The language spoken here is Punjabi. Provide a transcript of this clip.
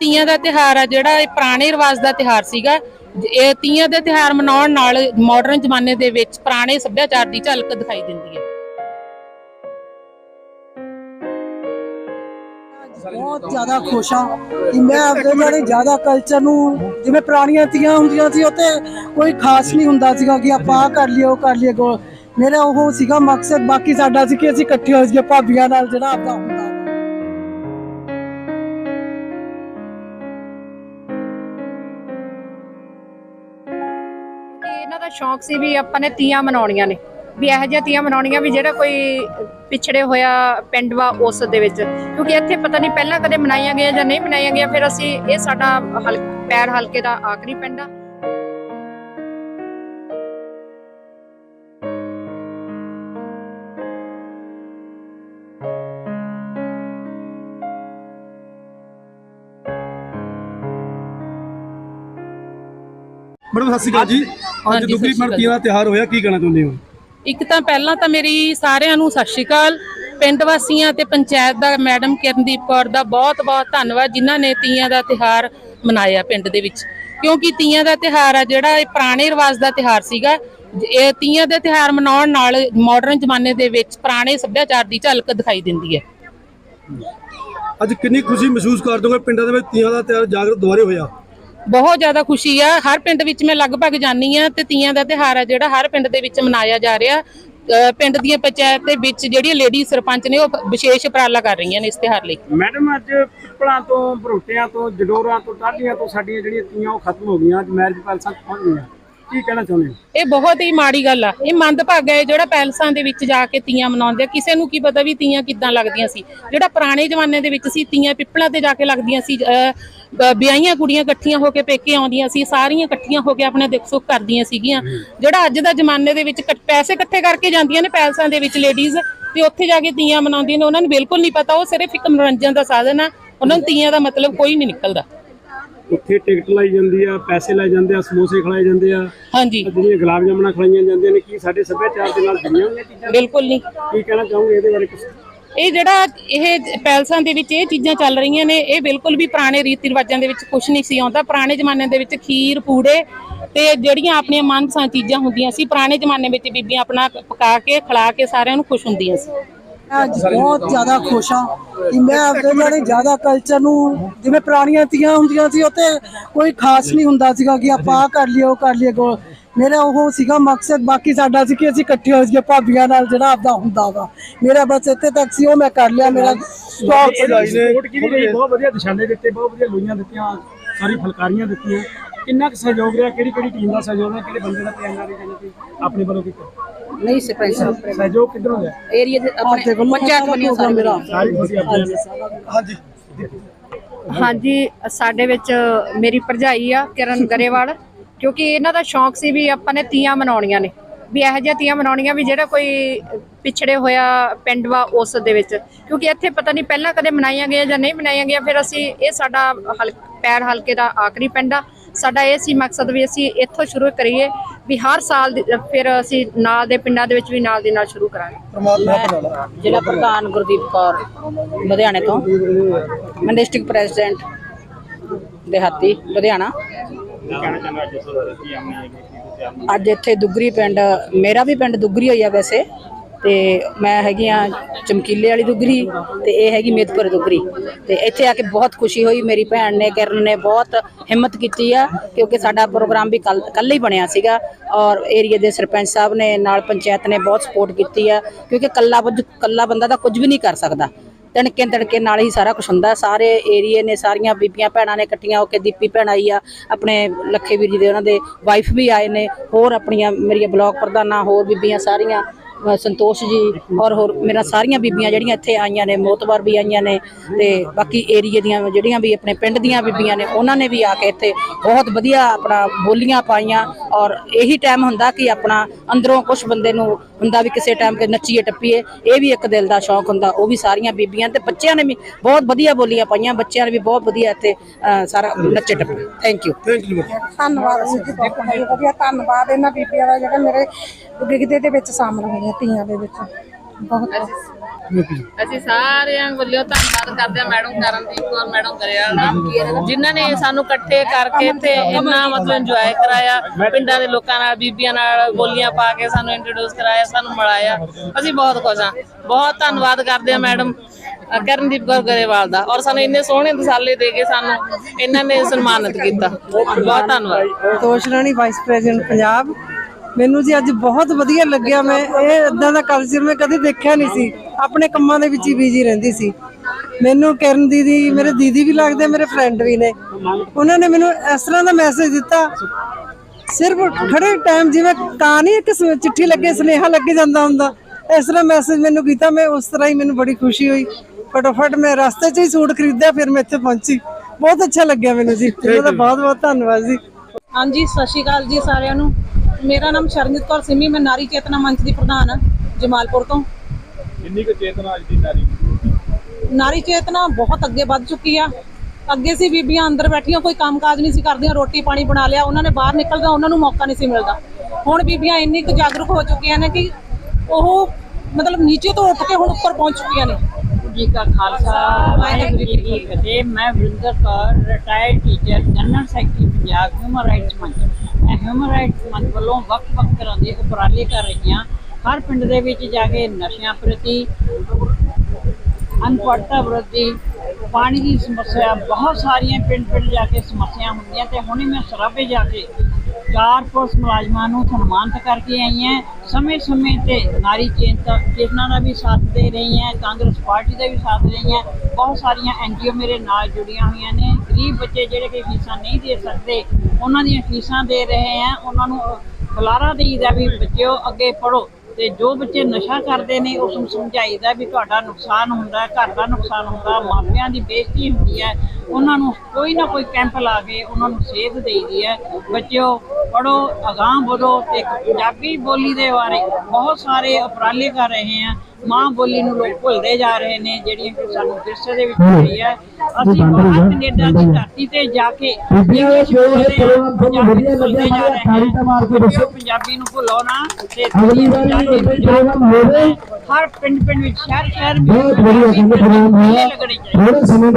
ਤੀਆਂ ਦਾ ਤਿਹਾਰ ਆ, ਜਿਹੜਾ ਇਹ ਪੁਰਾਣੇ ਰਿਵਾਜ ਦਾ ਤਿਹਾਰ ਸੀਗਾ। ਇਹ ਤੀਆਂ ਦੇ ਤਿਹਾਰ ਮਨਾਉਣ ਨਾਲ ਮਾਡਰਨ ਜ਼ਮਾਨੇ ਦੇ ਵਿੱਚ ਪੁਰਾਣੇ ਸੱਭਿਆਚਾਰ ਦੀ ਝਲਕ ਦਿਖਾਈ ਦਿੰਦੀ ਹੈ। ਬਹੁਤ ਜ਼ਿਆਦਾ ਖੁਸ਼ ਹਾਂ ਕਿ ਮੈਂ ਆਪਣੇ ਜਿਹੜੇ ਜ਼ਿਆਦਾ ਕਲਚਰ ਨੂੰ, ਜਿਵੇਂ ਪੁਰਾਣੀਆਂ ਤੀਆਂ ਹੁੰਦੀਆਂ ਸੀ ਉੱਤੇ ਕੋਈ ਖਾਸ ਨਹੀਂ ਹੁੰਦਾ ਸੀਗਾ ਕਿ ਆਪਾਂ ਆਹ ਕਰ ਲਈਏ, ਉਹ ਕਰ ਲਈਏ, ਗੋ ਮੇਰਾ ਉਹ ਸੀਗਾ ਮਕਸਦ, ਬਾਕੀ ਸਾਡਾ ਸੀ ਕਿ ਅਸੀਂ ਇਕੱਠੇ ਹੋ ਜਾਈਏ ਭਾਬੀਆਂ ਨਾਲ, ਜਿਹੜਾ ਆਪਦਾ ਹੁੰਦਾ। ਦਾ ਸ਼ੌਂਕ ਸੀ ਵੀ ਆਪਾਂ ਨੇ ਤੀਆਂ ਮਨਾਉਣੀਆਂ ਨੇ। ਵੀ ਇਹੋ ਜਿਹੀਆਂ ਤੀਆਂ ਮਨਾਉਣੀਆਂ ਵੀ ਜਿਹੜਾ ਕੋਈ ਪਿਛੜੇ ਹੋਇਆ ਪਿੰਡ ਵਾ ਉਸ ਦੇ ਵਿੱਚ। ਕਿਉਂਕਿ ਇੱਥੇ ਪਤਾ ਨਹੀਂ ਪਹਿਲਾਂ ਕਦੇ ਮਨਾਈਆਂ ਗਈਆਂ ਜਾਂ ਨਹੀਂ ਮਨਾਈਆਂ ਗਈਆਂ, ਫਿਰ ਅਸੀਂ ਇਹ ਸਾਡਾ ਹਲ- ਪੈਰ ਹਲਕੇ ਦਾ ਆਖਰੀ ਪਿੰਡ ਆ। ਮੈਡਮ ਸਤਿ ਸ਼੍ਰੀ ਅਕਾਲ ਜੀ। ਅੱਜ ਹਾਂਜੀ, ਦੁਗਰੀ ਸਤਿ ਸ਼੍ਰੀ ਦਾ ਤਿਹਾਰ ਹੋਇਆ? ਕੀ ਕਹਿਣਾ ਚਾਹੁੰਦੇ ਹੋ? ਇੱਕ ਤਾਂ ਪਹਿਲਾਂ ਤਾਂ ਮੇਰੀ ਸਾਰਿਆਂ ਨੂੰ ਸਤਿ ਸ਼੍ਰੀ ਅਕਾਲ। ਪਿੰਡ ਵਾਸੀਆਂ ਤੇ ਪੰਚਾਇਤ ਦਾ ਮੈਡਮ ਕਿਰਨਦੀਪ ਕੌਰ ਦਾ ਬਹੁਤ-ਬਹੁਤ ਧੰਨਵਾਦ ਜਿਨ੍ਹਾਂ ਨੇ ਤੀਆਂ ਦਾ ਤਿਹਾਰ ਮਨਾਇਆ ਪਿੰਡ ਦੇ ਵਿੱਚ। ਕਿਉਂਕਿ ਤੀਆਂ ਦਾ ਤਿਹਾਰ ਆ ਜਿਹੜਾ ਇਹ ਪੁਰਾਣੇ ਰਿਵਾਜ ਦਾ ਤਿਹਾਰ ਸੀਗਾ ਇਹ ਤੀਆਂ ਦੇ ਤਿਹਾਰ ਮਨਾਉਣ ਨਾਲ ਮਾਡਰਨ ਜ਼ਮਾਨੇ ਦੇ ਵਿੱਚ ਪੁਰਾਣੇ ਸੱਭਿਆਚਾਰ ਦੀ ਝਲਕ ਦਿਖਾਈ ਦਿੰਦੀ ਹੈ। ਅੱਜ ਕਿੰਨੀ ਖੁਸ਼ੀ ਮਹਿਸੂਸ ਕਰਦੇ ਹੋ ਪਿੰਡਾਂ ਦੇ ਵਿੱਚ ਤੀਆਂ ਦਾ ਤਿਹਾਰ ਜਾਗਰਤ ਦੁਆਰੇ ਹੋਇਆ? ਬਹੁਤ ਜ਼ਿਆਦਾ ਖੁਸ਼ੀ ਆ। ਹਰ ਪਿੰਡ ਵਿੱਚ ਮੈਂ ਲਗਭਗ ਜਾਣੀ ਆ ਤੇ ਤੀਆਂ ਦਾ ਤਿਹਾਰ ਆ ਜਿਹੜਾ ਹਰ ਪਿੰਡ ਦੇ ਵਿੱਚ ਮਨਾਇਆ ਜਾ ਰਿਹਾ। ਪਿੰਡ ਦੀਆਂ ਪੰਚਾਇਤ ਦੇ ਵਿੱਚ ਜਿਹੜੀਆਂ ਲੇਡੀ ਸਰਪੰਚ ਨੇ ਉਹ ਵਿਸ਼ੇਸ਼ ਉਪਰਾਲਾ ਕਰ ਰਹੀਆਂ ਨੇ ਇਸ ਤਿਹਾਰ ਲਈ। ਮੈਡਮ, ਅੱਜ ਪਿੱਪਲਾਂ ਤੋਂ, ਭਰੋਟਿਆਂ ਤੋਂ, ਜਡੋਰਾਂ ਤੋਂ, ਟਾਹਲੀਆਂ ਤੋਂ ਸਾਡੀਆਂ ਜਿਹੜੀਆਂ ਤੀਆਂ ਉਹ ਖਤਮ ਹੋ ਗਈਆਂ। ਅੱਜ ਮੈਰਿਜ ਪੈਲਸਾਂ ਪਹੁੰਚ ਗਈਆਂ। ਕੀ ਕਹਿਣਾ ਚਾਹੁੰਦੇ ਹੋ? ਇਹ ਬਹੁਤ ਹੀ ਮਾੜੀ ਗੱਲ ਆ। ਇਹ ਮੰਦਭਾਗਾ ਹੈ ਜਿਹੜਾ ਪੈਲਸਾਂ ਦੇ ਵਿੱਚ ਜਾ ਕੇ ਤੀਆਂ ਮਨਾਉਂਦੇ ਆ। ਕਿਸੇ ਨੂੰ ਕੀ ਪਤਾ ਵੀ ਤੀਆਂ ਕਿੱਦਾਂ ਲੱਗਦੀਆਂ ਸੀ। ਜਿਹੜਾ ਪੁਰਾਣੇ ਜ਼ਮਾਨੇ ਦੇ ਵਿੱਚ ਸੀ, ਤੀਆਂ ਪਿੱਪਲਾਂ ਤੇ ਜਾ ਕੇ ਲੱਗਦੀਆਂ ਸੀ ਵਿਆਹੀਆਂ ਕੁੜੀਆਂ ਇਕੱਠੀਆਂ ਹੋ ਕੇ ਪੇਕੇ ਆਉਂਦੀਆਂ ਸੀ, ਸਾਰੀਆਂ ਇਕੱਠੀਆਂ ਹੋ ਕੇ ਆਪਣੇ ਦੁੱਖ ਸੁੱਖ ਕਰਦੀਆਂ ਸੀਗੀਆਂ। ਜਿਹੜਾ ਅੱਜ ਦਾ ਜ਼ਮਾਨੇ ਦੇ ਵਿੱਚ ਪੈਸੇ ਇਕੱਠੇ ਕਰਕੇ ਜਾਂਦੀਆਂ ਨੇ ਪੈਲਸਾਂ ਦੇ ਵਿੱਚ ਲੇਡੀਜ਼ ਤੇ ਉੱਥੇ ਜਾ ਕੇ ਤੀਆਂ ਮਨਾਉਂਦੀਆਂ ਨੇ। ਉਹਨਾਂ ਨੂੰ ਬਿਲਕੁਲ ਨਹੀਂ ਪਤਾ, ਉਹ ਸਿਰਫ ਇੱਕ ਮਨੋਰੰਜਨ ਦਾ ਸਾਧਨ ਆ। ਉਹਨਾਂ ਨੂੰ ਤੀਆਂ ਦਾ ਮਤਲਬ ਕੋਈ ਨਹੀਂ ਨਿਕਲਦਾ। ਉੱਥੇ ਟਿਕਟ ਲਾਈ ਜਾਂਦੀ ਆ ਪੈਸੇ ਲਾਏ ਜਾਂਦੇ ਆ ਸਮੋਸੇ ਖਿਲਾਏ ਜਾਂਦੇ ਆ। ਹਾਂਜੀ। ਜਿਹੜੀਆਂ ਗੁਲਾਬ ਜਾਮਣਾ ਖਿਲਾਈਆਂ ਜਾਂਦੀਆਂ ਨੇ ਕੀ ਸਾਡੇ ਸੱਭਿਆਚਾਰ ਦੇ ਨਾਲ ਜੁੜੀਆਂ ਹੋਈਆਂ ਚੀਜ਼ਾਂ? ਬਿਲਕੁਲ ਨਹੀਂ। ਕੀ ਕਹਿਣਾ ਚਾਹੋਗੇ ਇਹਦੇ ਬਾਰੇ ਕੁਝ ਇਹ ਜਿਹੜਾ ਇਹ ਪੈਲਸਾਂ ਦੇ ਵਿੱਚ ਇਹ ਚੀਜ਼ਾਂ ਚੱਲ ਰਹੀਆਂ ਨੇ ਇਹ ਬਿਲਕੁਲ ਵੀ ਪੁਰਾਣੇ ਰੀਤੀ ਰਿਵਾਜਾਂ ਦੇ ਵਿੱਚ ਕੁਝ ਨਹੀਂ ਸੀ ਆਉਂਦਾ। ਪੁਰਾਣੇ ਜ਼ਮਾਨੇ ਦੇ ਵਿੱਚ ਖੀਰ ਪੂੜੇ ਤੇ ਜਿਹੜੀਆਂ ਆਪਣੀਆਂ ਮਨਪਸੰਦ ਚੀਜ਼ਾਂ ਹੁੰਦੀਆਂ ਸੀ ਪੁਰਾਣੇ ਜ਼ਮਾਨੇ ਵਿੱਚ ਬੀਬੀਆਂ ਆਪਣਾ ਪਕਾ ਕੇ ਖਿਲਾ ਕੇ ਸਾਰਿਆਂ ਨੂੰ ਖੁਸ਼ ਹੁੰਦੀਆਂ ਸੀ। ਮੈਂ ਅੱਜ ਬਹੁਤ ਜ਼ਿਆਦਾ ਖੁਸ਼ ਹਾਂ ਕਿ ਮੈਂ ਆਪਣੇ ਜਿਹੜੇ ਜ਼ਿਆਦਾ ਕਲਚਰ ਨੂੰ, ਜਿਵੇਂ ਪੁਰਾਣੀਆਂ ਤੀਆਂ ਹੁੰਦੀਆਂ ਸੀ ਉੱਤੇ ਕੋਈ ਖਾਸ ਨਹੀਂ ਹੁੰਦਾ ਸੀਗਾ ਕਿ ਆਪਾਂ ਆਹ ਕਰ ਲਈਏ ਕਰ ਲਈਏ, ਗੋ ਮੇਰਾ ਉਹ ਸੀਗਾ ਮਕਸਦ, ਬਾਕੀ ਸਾਡਾ ਸੀ ਕਿ ਅਸੀਂ ਇਕੱਠੇ ਹੋ ਜਾਈਏ ਭਾਬੀਆਂ ਨਾਲ ਜਿਹੜਾ ਆਪਦਾ ਹੁੰਦਾ ਵਾ। ਮੇਰਾ ਬਸ ਇੱਥੇ ਤੱਕ ਸੀ, ਉਹ ਮੈਂ ਕਰ ਲਿਆ, ਮੇਰਾ ਸਟਾਕ ਸਪੋਰਟ ਕੀਤੀ ਗਈ, ਬਹੁਤ ਵਧੀਆ ਨਿਸ਼ਾਨੇ ਦਿੱਤੇ, ਬਹੁਤ ਵਧੀਆ ਲੋਈਆਂ ਦਿੱਤੀਆਂ, ਸਾਰੀ ਫਲਕਾਰੀਆਂ ਦਿੱਤੀਆਂ। ਕਿੰਨਾ ਕੁ ਸਹਿਯੋਗ ਰਿਹਾ ਕਿਹੜੀ ਕਿਹੜੀ ਟੀਮ ਦਾ ਸਹਿਯੋਗ ਰਿਹਾ, ਕਿਹੜੇ ਬੰਦੇ ਦਾ ਪਿਆਰ ਰਿਹਾ ਜਾਨੀ ਕਿ ਆਪਣੇ ਵੱਲੋਂ ਕੀਤਾ? ਨਹੀਂ ਸਰਪੰਚ ਸਾਹਿਬ ਸਹਿਯੋਗ ਕਿੱਧਰੋਂ ਗਿਆ ਏਰੀਆ ਦੇ ਆਪਣੇ ਪੰਚਾਇਤ ਬਣੀਆਂ ਸਾਰੀ। ਤੁਸੀਂ ਆਪਣੇ ਹਾਂਜੀ। ਹਾਂਜੀ ਸਾਡੇ ਵਿੱਚ ਮੇਰੀ ਭਰਜਾਈ ਆ ਕਿਰਨ ਗਰੇਵਾਲ ਕਿਉਂਕਿ ਇਹਨਾਂ ਦਾ ਸ਼ੌਂਕ ਸੀ ਵੀ ਆਪਾਂ ਨੇ ਤੀਆਂ ਮਨਾਉਣੀਆਂ ਨੇ। ਵੀ ਇਹੋ ਜਿਹੀਆਂ ਤੀਆਂ ਮਨਾਉਣੀਆਂ ਵੀ ਜਿਹੜਾ ਕੋਈ ਪਿਛੜੇ ਹੋਇਆ ਪਿੰਡ ਵਾ ਉਸ ਦੇ ਵਿੱਚ। ਕਿਉਂਕਿ ਇੱਥੇ ਪਤਾ ਨਹੀਂ ਪਹਿਲਾਂ ਕਦੇ ਮਨਾਈਆਂ ਗਈਆਂ ਜਾਂ ਨਹੀਂ ਮਨਾਈਆਂ ਗਈਆਂ ਫਿਰ ਅਸੀਂ ਇਹ ਸਾਡਾ ਹਲ- ਪੈਰ ਹਲਕੇ ਦਾ ਆਖਰੀ ਪਿੰਡ ਆ। ਸਾਡਾ ਇਹ ਸੀ ਮਕਸਦ ਵੀ ਅਸੀਂ ਇੱਥੋਂ ਸ਼ੁਰੂ ਕਰੀਏ ਵੀ ਹਰ ਸਾਲ ਦੀ- ਫਿਰ ਅਸੀਂ ਨਾਲ ਦੇ ਪਿੰਡਾਂ ਦੇ ਵਿੱਚ ਵੀ ਨਾਲ ਦੀ ਨਾਲ ਸ਼ੁਰੂ ਕਰਾਂਗੇ। ਜ਼ਿਲ੍ਹਾ ਪ੍ਰਧਾਨ ਗੁਰਦੀਪ ਕੌਰ ਲੁਧਿਆਣੇ ਤੋਂ। ਮੈਂ ਡਿਸਟ੍ਰਿਕਟ ਪ੍ਰੈਜ਼ੀਡੈਂਟ ਦੇਹਾਤੀ ਲੁਧਿਆਣਾ। ਅੱਜ ਇੱਥੇ ਦੁੱਗਰੀ ਪਿੰਡ ਮੇਰਾ ਵੀ ਪਿੰਡ ਦੁੱਗਰੀ ਹੋਈ ਆ ਵੈਸੇ। ਤੇ ਮੈਂ ਹੈਗੀ ਆ ਚਮਕੀਲੇ ਵਾਲੀ ਦੁੱਗਰੀ ਤੇ ਇਹ ਹੈਗੀ ਮੇਦਪੁਰ ਦੁੱਗਰੀ। ਤੇ ਇੱਥੇ ਆ ਕੇ ਬਹੁਤ ਖੁਸ਼ੀ ਹੋਈ, ਮੇਰੀ ਭੈਣ ਨੇ, ਕਿਰਨ ਨੇ ਬਹੁਤ ਹਿੰਮਤ ਕੀਤੀ ਆ, ਕਿਉਂਕਿ ਸਾਡਾ ਪ੍ਰੋਗਰਾਮ ਵੀ ਕੱਲ ਕੱਲ ਹੀ ਬਣਿਆ ਸੀਗਾ ਔਰ ਏਰੀਆ ਦੇ ਸਰਪੰਚ ਸਾਹਿਬ ਨੇ, ਨਾਲ ਪੰਚਾਇਤ ਨੇ ਬਹੁਤ ਸਪੋਰਟ ਕੀਤੀ ਆ, ਕਿਉਂਕਿ ਕੱਲਾ ਕੁਝ ਕੱਲਾ ਬੰਦਾ ਤਾਂ ਕੁਝ ਵੀ ਨਹੀਂ ਕਰ ਸਕਦਾ। ਤਣਕੇ ਤੜਕੇ ਨਾਲ ਹੀ ਸਾਰਾ ਕੁਝ ਹੁੰਦਾ, ਸਾਰੇ ਏਰੀਏ ਨੇ, ਸਾਰੀਆਂ ਬੀਬੀਆਂ ਭੈਣਾਂ ਨੇ ਇਕੱਠੀਆਂ ਹੋ ਕੇ ਦੀਪੀ ਭੈਣ ਆਈ ਆ, ਆਪਣੇ ਲੱਖੇ ਵੀਰ ਜੀ ਦੇ ਉਹਨਾਂ ਦੇ ਵਾਈਫ ਵੀ ਆਏ ਨੇ, ਹੋਰ ਆਪਣੀਆਂ ਮੇਰੀਆਂ ਬਲਾਕ ਪ੍ਰਧਾਨਾਂ, ਹੋਰ ਬੀਬੀਆਂ ਸਾਰੀਆਂ ਸੰਤੋਸ਼ ਜੀ ਔਰ ਹੋਰ ਮੇਰਾ ਸਾਰੀਆਂ ਬੀਬੀਆਂ ਜਿਹੜੀਆਂ ਇੱਥੇ ਆਈਆਂ ਨੇ, ਮੋਤਬਰ ਵੀ ਆਈਆਂ ਨੇ ਤੇ ਬਾਕੀ ਏਰੀਏ ਦੀਆਂ ਜਿਹੜੀਆਂ ਵੀ ਆਪਣੇ ਪਿੰਡ ਦੀਆਂ ਬੀਬੀਆਂ ਨੇ, ਉਹਨਾਂ ਨੇ ਵੀ ਆ ਕੇ ਇੱਥੇ ਬਹੁਤ ਵਧੀਆ ਆਪਣਾ ਬੋਲੀਆਂ ਪਾਈਆਂ ਔਰ ਇਹੀ ਟਾਈਮ ਹੁੰਦਾ ਕਿ ਆਪਣਾ ਅੰਦਰੋਂ ਕੁਝ ਬੰਦੇ ਨੂੰ ਹੁੰਦਾ ਵੀ ਕਿਸੇ ਟਾਈਮ ਤੇ ਨੱਚੀਏ ਟੱਪੀਏ ਇਹ ਵੀ ਇੱਕ ਦਿਲ ਦਾ ਸ਼ੌਕ ਹੁੰਦਾ ਉਹ ਵੀ ਸਾਰੀਆਂ ਬੀਬੀਆਂ ਤੇ ਬੱਚਿਆਂ ਨੇ ਵੀ ਬਹੁਤ ਵਧੀਆ ਬੋਲੀਆਂ ਪਾਈਆਂ ਬੱਚਿਆਂ ਨੇ ਵੀ ਬਹੁਤ ਵਧੀਆ ਇੱਥੇ ਅ, ਸਾਰਾ ਨੱਚੇ ਟੱਪੇ। ਥੈਂਕ ਯੂ ਥੈਂਕ ਯੂ ਧੰਨਵਾਦ ਜੀ ਜੀ ਬਹੁਤ ਵਧੀਆ ਵਧੀਆ ਧੰਨਵਾਦ ਇਹਨਾਂ ਬੀਬੀਆਂ ਦਾ ਜਿਹੜਾ ਮੇਰੇ ਗਿਗਦੇ ਦੇ ਵਿੱਚ ਸ਼ਾਮਲ ਹੋਈਆਂ ਤੀਆਂ ਦੇ ਵਿੱਚ। ਅਸੀਂ ਸਾਰਿਆਂ ਵੱਲੋਂ ਧੰਨਵਾਦ ਕਰਦੇ ਹਾਂ ਮੈਡਮ ਕਰਨਦੀਪ ਕੌਰ ਮੈਡਮ ਕਰਿਆਲ ਜਿਨ੍ਹਾਂ ਨੇ ਸਾਨੂੰ ਇਕੱਠੇ ਕਰਕੇ ਤੇ ਇੰਨਾ ਮਤਲਬ ਇੰਜੋਏ ਕਰਾਇਆ ਪਿੰਡਾਂ ਦੇ ਲੋਕਾਂ ਨਾਲ ਬੀਬੀਆਂ ਨਾਲ ਬੋਲੀਆਂ ਪਾ ਕੇ ਸਾਨੂੰ ਇੰਟਰੋਡਿਊਸ ਕਰਾਇਆ ਸਾਨੂੰ ਮਿਲਾਇਆ। ਅਸੀਂ ਬਹੁਤ ਖੁਸ਼ ਹਾਂ। ਬਹੁਤ ਧੰਨਵਾਦ ਕਰਦੇ ਆ ਮੈਡਮ ਅ, ਕਰਨਦੀਪ ਕੌਰ ਗਰੇਵਾਲ ਦਾ। ਔਰ ਸਾਨੂੰ ਇੰਨੇ ਸੋਹਣੇ ਦਸਾਲੇ ਦੇ ਕੇ ਸਾਨੂੰ ਇਹਨਾਂ ਨੇ ਸਨਮਾਨਿਤ ਕੀਤਾ। ਬਹੁਤ ਧੰਨਵਾਦ। Tosh Rani vice president Punjab. ਮੈਨੂੰ ਜੀ ਅੱਜ ਬਹੁਤ ਵਧੀਆ ਲੱਗਿਆ ਮੈਂ। ਇਹ ਇਦਾਂ ਦਾ ਕਲਚਰ ਮੈਂ ਕਦੇ ਦੇਖਿਆ ਨਹੀਂ ਸੀ। ਆਪਣੇ ਕੰਮਾਂ ਦੇ ਵਿੱਚ ਹੀ ਬਿਜ਼ੀ ਰਹਿੰਦੀ ਸੀ। ਮੈਨੂੰ ਕਿਰਨ ਦੀਦੀ ਮੇਰੇ ਦੀਦੀ ਵੀ ਲੱਗਦੇ ਮੇਰੇ ਫਰੈਂਡ ਵੀ ਨੇ। ਉਹਨਾਂ ਨੇ ਮੈਨੂੰ ਇਸ ਤਰ੍ਹਾਂ ਦਾ ਮੈਸੇਜ ਦਿੱਤਾ। ਸਿਰਫ ਖੜੇ ਟਾਈਮ ਜਿਵੇਂ ਕਾਂ ਨਹੀਂ ਇੱਕ ਚਿੱਠੀ ਲੱਗੇ ਸੁਨੇਹਾ ਲੱਗੇ ਜਾਂਦਾ ਹੁੰਦਾ। ਇਸ ਤਰ੍ਹਾਂ ਮੈਸੇਜ ਮੈਨੂੰ ਕੀਤਾ ਮੈਂ ਉਸ ਤਰ੍ਹਾਂ ਹੀ ਮੈਨੂੰ ਬੜੀ ਖੁਸ਼ੀ ਹੋਈ। ਫਟਾਫਟ ਮੈਂ ਰਸਤੇ 'ਚ ਹੀ ਸੂਟ ਖਰੀਦਿਆ ਫਿਰ ਮੈਂ ਇੱਥੇ ਪਹੁੰਚੀ। ਬਹੁਤ ਅੱਛਾ ਲੱਗਿਆ ਮੈਨੂੰ ਜੀ। ਦਾ ਬਹੁਤ ਬਹੁਤ ਧੰਨਵਾਦ ਜੀ। ਹਾਂਜੀ ਸਤਿ ਸ਼੍ਰੀ ਅਕਾਲ ਜੀ ਸਾਰਿਆਂ ਨੂੰ। ਮੇਰਾ ਨਾਮ ਸ਼ਰਨਜੀਤ ਕੌਰ ਸਿੰਮੀ ਮੈਂ ਨਾਰੀ ਚੇਤਨਾ ਮੰਚ ਦੀ ਪ੍ਰਧਾਨ ਹਾਂ ਜਮਾਲਪੁਰ ਤੋਂ। ਕਿੰਨੀ ਕੁ ਚੇਤਨਾ ਅੱਜ ਦੀ ਨਾਰੀ ਨਾਰੀ ਚੇਤਨਾ ਬਹੁਤ ਅੱਗੇ ਵੱਧ ਚੁੱਕੀ ਆ। ਅੱਗੇ ਸੀ ਬੀਬੀਆਂ ਅੰਦਰ ਬੈਠੀਆਂ ਕੋਈ ਕੰਮਕਾਜ ਨਹੀਂ ਸੀ ਕਰਦੀਆਂ ਰੋਟੀ ਪਾਣੀ ਬਣਾ ਲਿਆ ਉਹਨਾਂ ਨੇ ਬਾਹਰ ਨਿਕਲਦਾ ਉਹਨਾਂ ਨੂੰ ਮੌਕਾ ਨਹੀਂ ਸੀ ਮਿਲਦਾ। ਹੁਣ ਬੀਬੀਆਂ ਇੰਨੀ ਕੁ ਜਾਗਰੂਕ ਹੋ ਚੁੱਕੀਆਂ ਨੇ ਕਿ ਉਹ ਮਤਲਬ ਨੀਚੇ ਤੋਂ ਉੱਠ ਕੇ ਹੁਣ ਉੱਪਰ ਪਹੁੰਚ ਚੁੱਕੀਆਂ ਨੇ। ਜੀ ਕਾ ਖਾਲਸਾ ਵਾਹਿਗੁਰੂ ਜੀ ਕੀ ਫਤਿਹ। ਮੈਂ Varinder Kaur retired teacher general secretary Punjab human rights ਮੰਚ ਹਿਊਮਨ ਰਾਈਟਸ ਮੰਚ ਵੱਲੋਂ ਵੱਖ-ਵੱਖ ਤਰ੍ਹਾਂ ਦੇ ਉਪਰਾਲੇ ਕਰ ਰਹੀ ਹਾਂ ਹਰ ਪਿੰਡ ਦੇ ਵਿੱਚ ਜਾ ਕੇ ਨਸ਼ਿਆਂ ਪ੍ਰਤੀ ਅਨਪੜਤਾ ਪ੍ਰਤੀ, ਪਾਣੀ ਦੀ ਸਮੱਸਿਆ, ਬਹੁਤ ਸਾਰੀਆਂ ਪਿੰਡ ਪਿੰਡ ਜਾ ਕੇ ਸਮੱਸਿਆ ਹੁੰਦੀਆਂ ਤੇ ਹੁਣੇ ਮੈਂ ਸਰਾਬੇ ਜਾ ਕੇ ਚਾਰ ਪੁਲਿਸ ਮੁਲਾਜ਼ਮਾਂ ਨੂੰ ਸਨਮਾਨਿਤ ਕਰਕੇ ਆਈ ਹਾਂ। ਸਮੇਂ-ਸਮੇਂ ਤੇ ਨਾਰੀ ਚੇਤਨਾ ਚੇਤਨਾ ਦਾ ਵੀ ਸਾਥ ਦੇ ਰਹੀ ਹੈ ਕਾਂਗਰਸ ਪਾਰਟੀ ਦਾ ਵੀ ਸਾਥ ਰਹੀ ਹੈ ਬਹੁਤ ਸਾਰੀਆਂ ਐਨਜੀਓ ਮੇਰੇ ਨਾਲ ਜੁੜੀਆਂ ਹੋਈਆਂ ਨੇ। ਗਰੀਬ ਬੱਚੇ ਜਿਹੜੇ ਕਿ ਫੀਸਾਂ ਨਹੀਂ ਦੇ ਸਕਦੇ, ਉਹਨਾਂ ਦੀਆਂ ਫੀਸਾਂ ਦੇ ਰਹੇ ਹਾਂ ਉਹਨਾਂ ਨੂੰ ਖਲਾਰਾ ਦੇਈਦਾ ਵੀ ਬੱਚਿਓ ਅੱਗੇ ਪੜੋ ਤੇ ਜੋ ਬੱਚੇ ਨਸ਼ਾ ਕਰਦੇ ਨੇ, ਉਸ ਨੂੰ ਸਮਝਾਈਦਾ ਵੀ ਤੁਹਾਡਾ ਨੁਕਸਾਨ ਹੁੰਦਾ ਹੈ ਘਰ ਦਾ ਨੁਕਸਾਨ ਹੁੰਦਾ, ਮਾਪਿਆਂ ਦੀ ਬੇਇੱਜ਼ਤੀ ਹੁੰਦੀ ਹੈ, ਉਹਨਾਂ ਨੂੰ ਕੋਈ ਨਾ ਕੋਈ ਕੈਂਪ ਲਾ ਕੇ ਉਹਨਾਂ ਨੂੰ ਸੇਧ ਦੇਈਦੀ ਹੈ। ਬੱਚਿਓ ਪੜੋ ਅਗਾਂਹ ਵਧੋ ਤੇ ਪੰਜਾਬੀ ਬੋਲੀ ਦੇ ਬਾਰੇ ਬਹੁਤ ਸਾਰੇ ਉਪਰਾਲੇ ਕਰ ਰਹੇ ਆ। ਮਾਂ ਬੋਲੀ ਨੂੰ ਲੋਕ ਭੁੱਲਦੇ ਜਾ ਰਹੇ ਨੇ ਜਿਹੜੀਆਂ ਕਿ ਸਾਨੂੰ ਵਿਰਸੇ ਦੇ ਵਿੱਚ ਹੋਈ ਹੈ। ਅਸੀਂ ਬਾਹਰ ਕੈਨੇਡਾ ਦੀ ਧਰਤੀ ਤੇ ਜਾ ਕੇ ਇੰਗਲਿਸ਼ ਬੋਲਦੇ ਹਾਂ ਪੰਜਾਬੀ ਨੂੰ ਭੁੱਲਦੇ ਜਾ ਰਹੇ ਹਾਂ ਕਿਉਂਕਿ ਉਹ ਪੰਜਾਬੀ ਨੂੰ ਭੁੱਲੋ ਨਾ ਤੇ। ਹਰ ਪਿੰਡ ਪਿੰਡ ਵਿੱਚ ਸ਼ਹਿਰ ਸ਼ਹਿਰ ਵਿੱਚ ਪੰਜਾਬੀ ਲੱਗਣੀ ਚਾਹੀਦੀ।